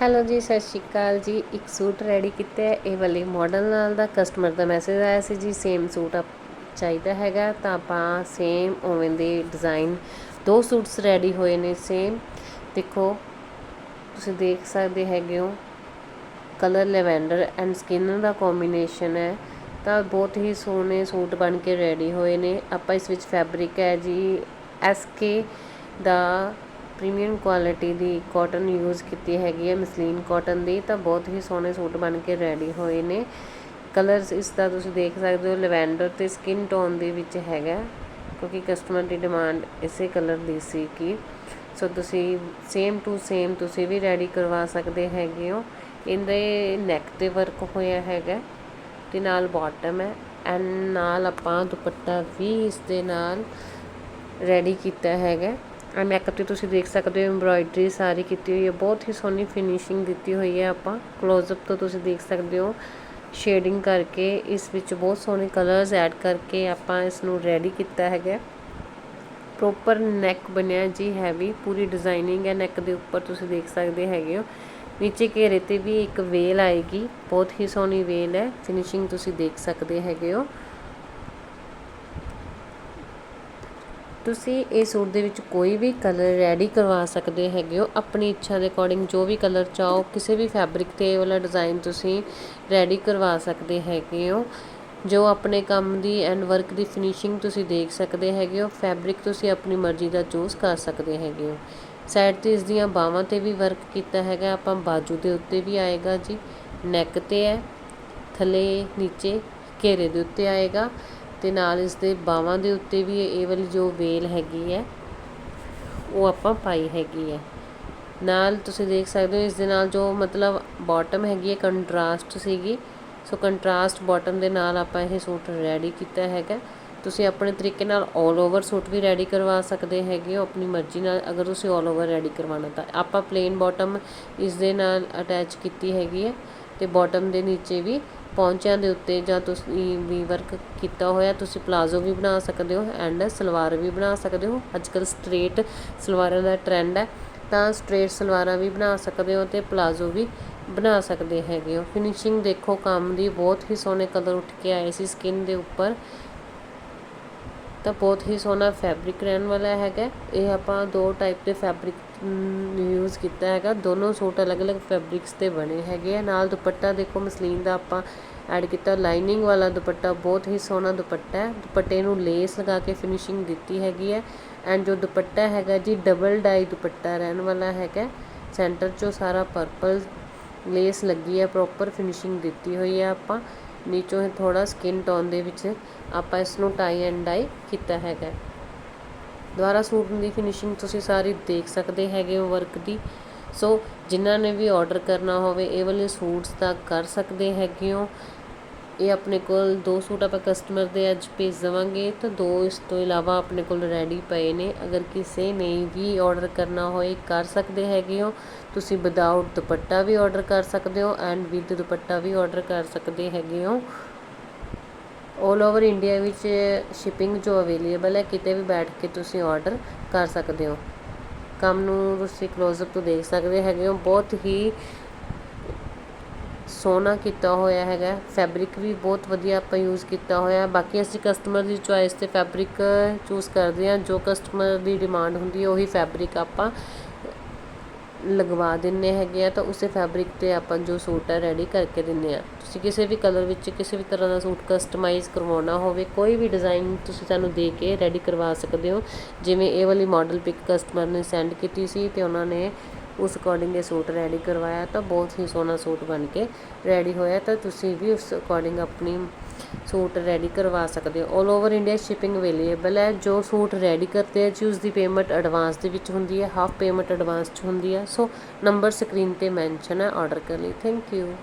Hello ਜੀ, ਸਤਿ ਸ਼੍ਰੀ ਅਕਾਲ ਜੀ। ਇੱਕ ਸੂਟ ਰੈਡੀ ਕੀਤਾ ਹੈ। ਇਹ ਵਾਲੇ ਮਾਡਲ ਨਾਲ ਦਾ ਕਸਟਮਰ ਦਾ ਮੈਸੇਜ ਆਇਆ ਸੀ ਜੀ ਸੇਮ ਸੂਟ ਆਪ ਚਾਹੀਦਾ ਹੈਗਾ। ਤਾਂ ਆਪਾਂ ਸੇਮ ਉਵੇਂ ਦੇ ਡਿਜ਼ਾਈਨ ਦੋ ਸੂਟਸ ਰੈਡੀ ਹੋਏ ਨੇ ਸੇਮ ਦੇਖੋ, ਤੁਸੀਂ ਦੇਖ ਸਕਦੇ ਹੈਗੇ ਹੋ ਕਲਰ ਲੈਵੈਂਡਰ ਐਂਡ ਸਕਿਨ ਦਾ ਕੰਬੀਨੇਸ਼ਨ ਹੈ। ਤਾਂ ਬਹੁਤ ਹੀ ਸੋਹਣੇ ਸੂਟ ਬਣ ਕੇ ਰੈਡੀ ਹੋਏ ਨੇ। ਆਪਾਂ ਇਸ ਵਿੱਚ ਫੈਬਰਿਕ ਹੈ ਜੀ ਐਸਕੇ ਦਾ ਪ੍ਰੀਮੀਅਮ ਕੁਆਲਿਟੀ ਦੀ ਕਾਟਨ ਯੂਜ਼ ਕੀਤੀ ਹੈਗੀ ਹੈ ਮਸਲੀਨ ਕਾਟਨ ਦੀ, ਤਾਂ ਬਹੁਤ ਹੀ ਸੋਹਣੇ ਸੂਟ ਬਣ ਕੇ ਰੈਡੀ ਹੋਏ ਨੇ। ਕਲਰਸ ਇਸ ਦਾ ਤੁਸੀਂ ਦੇਖ ਸਕਦੇ ਹੋ ਲਵੈਂਡਰ ਤੇ ਸਕਿਨ ਟੋਨ ਦੇ ਵਿੱਚ ਹੈਗਾ, ਕਿਉਂਕਿ ਕਸਟਮਰ ਦੀ ਡਿਮਾਂਡ ਇਸੇ ਕਲਰ ਦੀ ਸੀ ਕਿ ਸੋ ਤੁਸੀਂ ਸੇਮ ਟੂ ਸੇਮ ਤੁਸੀਂ ਵੀ ਰੈਡੀ ਕਰਵਾ ਸਕਦੇ ਹੈਗੇ ਹੋ। ਇਹਦੇ ਨੈਕ ਤੇ ਵਰਕ ਹੋਇਆ ਹੈਗਾ, ਤੇ ਨਾਲ ਬਾਟਮ ਹੈ ਐਂਡ ਨਾਲ ਆਪਾਂ ਦੁਪੱਟਾ ਵੀ ਇਸ ਦੇ ਨਾਲ ਰੈਡੀ ਕੀਤਾ ਹੈਗਾ। ਆ ਨੈਕ ਤੇ ਤੁਸੀਂ ਦੇਖ ਸਕਦੇ ਹੋ ਐਮਬ੍ਰਾਇਡਰੀ ਸਾਰੀ ਕੀਤੀ ਹੋਈ ਹੈ, ਬਹੁਤ ਹੀ ਸੋਹਣੀ ਫਿਨਿਸ਼ਿੰਗ ਦਿੱਤੀ ਹੋਈ ਹੈ ਆਪਾਂ। ক্লোਜ਼ ਅਪ ਤੋਂ ਤੁਸੀਂ ਦੇਖ ਸਕਦੇ ਹੋ ਸ਼ੇਡਿੰਗ ਕਰਕੇ, ਇਸ ਵਿੱਚ ਬਹੁਤ ਸੋਹਣੇ ਕਲਰਸ ਐਡ ਕਰਕੇ ਆਪਾਂ ਇਸ ਨੂੰ ਰੈਡੀ ਕੀਤਾ ਹੈਗਾ। ਪ੍ਰੋਪਰ ਨੈਕ ਬਣਿਆ ਜੀ ਹੈਵੀ ਪੂਰੀ ਡਿਜ਼ਾਈਨਿੰਗ ਹੈ ਨੈਕ ਦੇ ਉੱਪਰ ਤੁਸੀਂ ਦੇਖ ਸਕਦੇ ਹੈਗੇ ਹੋ। ਨੀਚੇ ਘੇਰੇ ਤੇ ਵੀ ਇੱਕ ਵੇਲ ਆਏਗੀ, ਬਹੁਤ ਹੀ ਸੋਹਣੀ ਵੇਲ ਹੈ ਫਿਨਿਸ਼ਿੰਗ ਤੁਸੀਂ ਦੇਖ ਸਕਦੇ ਹੈਗੇ ਹੋ। ਤੁਸੀਂ ਇਹ ਸੂਟ ਦੇ ਵਿੱਚ ਕੋਈ ਵੀ ਕਲਰ ਰੈਡੀ ਕਰਵਾ ਸਕਦੇ ਹੈਗੇ ਹੋ, ਆਪਣੀ ਇੱਛਾ ਦੇ ਅਕੋਰਡਿੰਗ ਜੋ ਵੀ ਕਲਰ ਚਾਹੋ, ਕਿਸੇ ਵੀ ਫੈਬਰਿਕ ਤੇ ਇਹ ਵਾਲਾ ਡਿਜ਼ਾਈਨ ਤੁਸੀਂ ਰੈਡੀ ਕਰਵਾ ਸਕਦੇ ਹੈਗੇ ਹੋ। ਜੋ ਆਪਣੇ ਕੰਮ ਦੀ ਐਂਡ ਵਰਕ ਦੀ ਫਿਨਿਸ਼ਿੰਗ ਤੁਸੀਂ ਦੇਖ ਸਕਦੇ ਹੈਗੇ ਹੋ ਫੈਬਰਿਕ ਤੁਸੀਂ ਆਪਣੀ ਮਰਜ਼ੀ ਦਾ ਚੂਜ਼ ਕਰ ਸਕਦੇ ਹੈਗੇ ਹੋ। ਸਾਈਡ ਤੇ ਇਸ ਦੀਆਂ ਬਾਹਾਂ ਤੇ ਵੀ ਵਰਕ ਕੀਤਾ ਹੈਗਾ, ਆਪਾਂ ਬਾਜੂ ਦੇ ਉੱਤੇ ਵੀ ਆਏਗਾ ਜੀ ਨੈਕ ਤੇ ਹੈ, ਥੱਲੇ, ਨੀਚੇ, ਘੇਰੇ ਦੇ ਉੱਤੇ ਆਏਗਾ। ਅਤੇ ਨਾਲ ਇਸ ਦੇ ਬਾਹਾਂ ਦੇ ਉੱਤੇ ਵੀ ਇਹ ਵਾਲੀ ਜੋ ਵੇਲ ਹੈਗੀ ਹੈ, ਉਹ ਆਪਾਂ ਪਾਈ ਹੈਗੀ ਹੈ। ਨਾਲ ਤੁਸੀਂ ਦੇਖ ਸਕਦੇ ਹੋ ਇਸ ਦੇ ਨਾਲ ਜੋ ਮਤਲਬ ਬਾਟਮ ਹੈਗੀ ਹੈ ਕੰਟਰਾਸਟ ਸੀਗੀ। ਸੋ ਕੰਟਰਾਸਟ ਬਾਟਮ ਦੇ ਨਾਲ ਆਪਾਂ ਇਹ ਸੂਟ ਰੈਡੀ ਕੀਤਾ ਹੈਗਾ। ਤੁਸੀਂ ਆਪਣੇ ਤਰੀਕੇ ਨਾਲ 올 ਓਵਰ ਸੂਟ ਵੀ ਰੈਡੀ ਕਰਵਾ ਸਕਦੇ ਹੈਗੇ ਹੋ, ਆਪਣੀ ਮਰਜ਼ੀ ਨਾਲ ਅਗਰ ਤੁਸੀਂ 올 ਓਵਰ ਰੈਡੀ ਕਰਵਾਉਣਾ ਤਾਂ। ਆਪਾਂ ਪਲੇਨ ਬਾਟਮ ਇਸ ਦੇ ਨਾਲ ਅਟੈਚ ਕੀਤੀ ਹੈਗੀ ਹੈ। ਅਤੇ ਬੋਟਮ ਦੇ ਨੀਚੇ ਵੀ ਪੌਂਚਿਆਂ ਦੇ ਉੱਤੇ ਜਾਂ ਤੁਸੀਂ ਵੀ ਵਰਕ ਕੀਤਾ ਹੋਇਆ, ਤੁਸੀਂ ਪਲਾਜ਼ੋ ਵੀ ਬਣਾ ਸਕਦੇ ਹੋ ਐਂਡ ਸਲਵਾਰ ਵੀ ਬਣਾ ਸਕਦੇ ਹੋ। ਅੱਜ ਕੱਲ੍ਹ ਸਟ੍ਰੇਟ ਸਲਵਾਰਾਂ ਦਾ ਟ੍ਰੈਂਡ ਹੈ, ਤਾਂ ਸਟ੍ਰੇਟ ਸਲਵਾਰਾਂ ਵੀ ਬਣਾ ਸਕਦੇ ਹੋ ਅਤੇ ਪਲਾਜ਼ੋ ਵੀ ਬਣਾ ਸਕਦੇ ਹੈਗੇ ਹੋ। ਫਿਨਿਸ਼ਿੰਗ ਦੇਖੋ, ਕੰਮ ਦੀ ਬਹੁਤ ਹੀ ਸੋਹਣੇ ਕਲਰ ਉੱਠ ਕੇ ਆਏ ਸੀ ਸਕਿਨ ਦੇ ਉੱਪਰ। ਤਾਂ ਬਹੁਤ ਹੀ ਸੋਹਣਾ ਫੈਬਰਿਕ ਰਹਿਣ ਵਾਲਾ ਹੈਗਾ। ਇਹ ਆਪਾਂ ਦੋ ਟਾਈਪ ਦੇ ਫੈਬਰਿਕ ਯੂਜ਼ ਕੀਤਾ ਹੈਗਾ। ਦੋਨੋਂ ਸੂਟ ਅਲੱਗ-ਅਲੱਗ ਫੈਬਰਿਕਸ ਤੇ ਬਣੇ ਹੈਗੇ ਆ। ਨਾਲ ਦੁਪੱਟਾ ਦੇਖੋ, ਮਸਲੀਨ ਦਾ ਆਪਾਂ ਐਡ ਕੀਤਾ। ਲਾਈਨਿੰਗ ਵਾਲਾ ਦੁਪੱਟਾ ਬਹੁਤ ਹੀ ਸੋਹਣਾ ਦੁਪੱਟਾ ਹੈ। ਦੁਪੱਟੇ ਨੂੰ ਲੇਸ ਲਗਾ ਕੇ ਫਿਨਿਸ਼ਿੰਗ ਦਿੱਤੀ ਹੈਗੀ ਹੈ। ਐਂਡ ਜੋ ਦੁਪੱਟਾ ਹੈਗਾ ਜੀ ਡਬਲ ਡਾਈ ਦੁਪੱਟਾ ਰਹਿਣ ਵਾਲਾ ਹੈਗਾ ਸੈਂਟਰ 'ਚੋਂ ਸਾਰਾ ਪਰਪਲ ਲੇਸ ਲੱਗੀ ਹੈ। ਪ੍ਰੋਪਰ ਫਿਨਿਸ਼ਿੰਗ ਦਿੱਤੀ ਹੋਈ ਹੈ ਆਪਾਂ। ਨੀਚੋਂ ਥੋੜਾ ਸਕਿਨ ਟੋਨ ਦੇ ਵਿੱਚ ਆਪਾਂ ਇਸ ਨੂੰ ਟਾਈ ਐਂਡ ਡਾਈ ਕੀਤਾ ਹੈਗਾ ਦੁਬਾਰਾ ਸੂਟ ਦੀ ਫਿਨਿਸ਼ਿੰਗ ਤੁਸੀਂ ਸਾਰੀ ਦੇਖ ਸਕਦੇ ਹੈਗੇ ਹੋ ਵਰਕ ਦੀ। ਸੋ ਜਿਨ੍ਹਾਂ ਨੇ ਵੀ ਆਰਡਰ ਕਰਨਾ ਹੋਵੇ, ਇਹ ਵਾਲੇ ਸੂਟਸ ਦਾ ਕਰ ਸਕਦੇ ਹੈਗੇ ਹੋ। ਇਹ ਆਪਣੇ ਕੋਲ ਦੋ ਸੂਟ ਆਪਾਂ ਕਸਟਮਰ ਦੇ ਅੱਜ ਭੇਜ ਦਵਾਂਗੇ। ਤਾਂ ਦੋ ਇਸ ਤੋਂ ਇਲਾਵਾ ਆਪਣੇ ਕੋਲ ਰੈਡੀ ਪਏ ਨੇ। ਅਗਰ ਕਿਸੇ ਨੇ ਵੀ ਆਰਡਰ ਕਰਨਾ ਹੋਏ, ਕਰ ਸਕਦੇ ਹੈਗੇ ਹੋ। ਤੁਸੀਂ ਵਿਦਆਊਟ ਦੁਪੱਟਾ ਵੀ ਆਰਡਰ ਕਰ ਸਕਦੇ ਹੋ ਐਂਡ ਵਿਦ ਦੁਪੱਟਾ ਵੀ ਆਰਡਰ ਕਰ ਸਕਦੇ ਹੈਗੇ ਹੋ। ਆਲ ਓਵਰ ਇੰਡੀਆ ਵਿੱਚ ਸ਼ਿਪਿੰਗ ਜੋ ਅਵੇਲੇਬਲ ਹੈ, ਕਿਤੇ ਵੀ ਬੈਠ ਕੇ ਤੁਸੀਂ ਔਡਰ ਕਰ ਸਕਦੇ ਹੋ। ਕੰਮ ਨੂੰ ਤੁਸੀਂ ਕਲੋਜ਼ਅਪ ਤੋਂ ਦੇਖ ਸਕਦੇ ਹੈਗੇ ਹੋ। ਬਹੁਤ ਹੀ ਸੋਹਣਾ ਕੀਤਾ ਹੋਇਆ ਹੈਗਾ। ਫੈਬਰਿਕ ਵੀ ਬਹੁਤ ਵਧੀਆ ਆਪਾਂ ਯੂਜ਼ ਕੀਤਾ ਹੋਇਆ। ਬਾਕੀ ਅਸੀਂ ਕਸਟਮਰ ਦੀ ਚੋਇਸ ਤੇ ਫੈਬਰਿਕ ਚੂਜ਼ ਕਰਦੇ ਹਾਂ। ਜੋ ਕਸਟਮਰ ਦੀ ਡਿਮਾਂਡ ਹੁੰਦੀ ਹੈ, ਉਹੀ ਫੈਬਰਿਕ ਆਪਾਂ ਲਗਵਾ ਦਿੰਦੇ ਹੈਗੇ ਆ, ਤਾਂ ਉਸੇ ਫੈਬਰਿਕ ਤੇ ਆਪਾਂ ਜੋ ਸੂਟ ਆ ਰੈਡੀ ਕਰਕੇ ਦਿੰਦੇ ਆ। ਤੁਸੀਂ ਕਿਸੇ ਵੀ ਕਲਰ ਵਿੱਚ ਕਿਸੇ ਵੀ ਤਰ੍ਹਾਂ ਦਾ ਸੂਟ ਕਸਟਮਾਈਜ਼ ਕਰਵਾਉਣਾ ਹੋਵੇ, ਕੋਈ ਵੀ ਡਿਜ਼ਾਈਨ ਤੁਸੀਂ ਸਾਨੂੰ ਦੇ ਕੇ ਰੈਡੀ ਕਰਵਾ ਸਕਦੇ ਹੋ। ਜਿਵੇਂ ਇਹ ਵਾਲੀ ਮਾਡਲ ਪਿਕ ਕਸਟਮਰ ਨੇ ਸੈਂਡ ਕੀਤੀ ਸੀ ਤੇ ਉਹਨਾਂ ਨੇ ਉਸ ਅਕੋਰਡਿੰਗ ਇਹ ਸੂਟ ਰੈਡੀ ਕਰਵਾਇਆ ਤਾਂ ਬਹੁਤ ਹੀ ਸੋਹਣਾ ਸੂਟ ਬਣ ਕੇ ਰੈਡੀ ਹੋਇਆ ਤਾਂ ਤੁਸੀਂ ਵੀ ਉਸ ਅਕੋਰਡਿੰਗ ਆਪਣੀ ਸੂਟ ਰੈਡੀ ਕਰਵਾ ਸਕਦੇ ਹੋ। 올 ਓਵਰ ਇੰਡੀਆ ਸ਼ਿਪਿੰਗ ਅਵੇਲੇਬਲ ਹੈ। ਜੋ ਸੂਟ ਰੈਡੀ ਕਰਦੇ ਆ ਜੀ ਉਸ ਦੀ ਪੇਮੈਂਟ ਐਡਵਾਂਸ ਦੇ ਵਿੱਚ ਹੁੰਦੀ ਹੈ। ਹਾਫ ਪੇਮੈਂਟ ਐਡਵਾਂਸ 'ਚ ਹੁੰਦੀ ਹੈ। ਸੋ ਨੰਬਰ ਸਕਰੀਨ ਤੇ ਮੈਂਸ਼ਨ ਹੈ। ਆਰਡਰ ਕਰਨ ਲਈ। Thank you